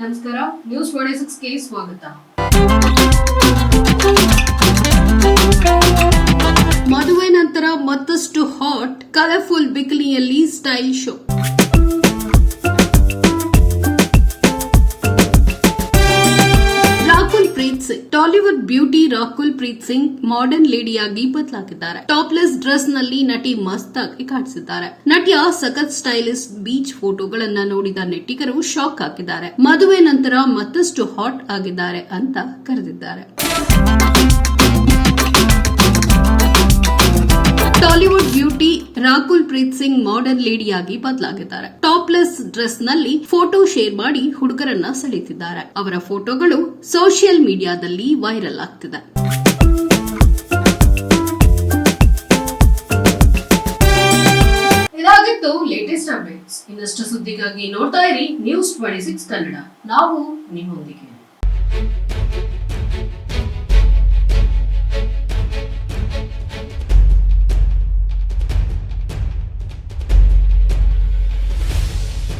ನಮಸ್ಕಾರ. News twenty ಸಿಕ್ಸ್ಗೆ ಸ್ವಾಗತ. ಮದುವೆ ನಂತರ ಮತ್ತಷ್ಟು hot colourful ಬಿಕಿನಿಯಲ್ಲಿ style show Tollywood beauty Rakul Preet Singh modern ಲೇಡಿಯಾಗಿ ಬದಲಾಗಿದ್ದಾರೆ. ಟಾಪ್ಲೆಸ್ ಡ್ರೆಸ್ನಲ್ಲಿ ನಟಿ ಮಸ್ತ್ ಆಗಿ ಕಾಣಿಸಿದ್ದಾರೆ. ನಟಿಯ ಸಖತ್ ಸ್ಟೈಲಿಸ್ಟ್ ಬೀಚ್ ಫೋಟೋಗಳನ್ನ ನೋಡಿದ ನೆಟ್ಟಿಗರು ಶಾಕ್ ಹಾಕಿದ್ದಾರೆ ಮದುವೆ ನಂತರ ಮತ್ತಷ್ಟು ಹಾಟ್ ಆಗಿದ್ದಾರೆ ಅಂತ ಕರೆದಿದ್ದಾರೆ. Tollywood beauty Rakul Preet Singh modern ಲೇಡಿಯಾಗಿ ಬದಲಾಗಿದ್ದಾರೆ. ಟಾಪ್ಲೆಸ್ ಡ್ರೆಸ್ನಲ್ಲಿ ಫೋಟೋ ಶೇರ್ ಮಾಡಿ ಹುಡುಗರನ್ನ ಸೆಳೆತಿದ್ದಾರೆ. ಅವರ ಫೋಟೋಗಳು ಸೋಷಿಯಲ್ ಮೀಡಿಯಾದಲ್ಲಿ ವೈರಲ್ ಆಗ್ತಿದೆ. ಇದಾಗಿತ್ತು ಲೇಟೆಸ್ಟ್ ಅಪ್ಡೇಟ್ಸ್ ಇನ್ನಷ್ಟು ಸುದ್ದಿಗಾಗಿ ನೋಡ್ತಾ ಇರಿ ನ್ಯೂಸ್ ಟ್ವೆಂಟಿ ಸಿಕ್ಸ್ ಕನ್ನಡ. ನಾವು ನಿಮ್ಮೊಂದಿಗೆ.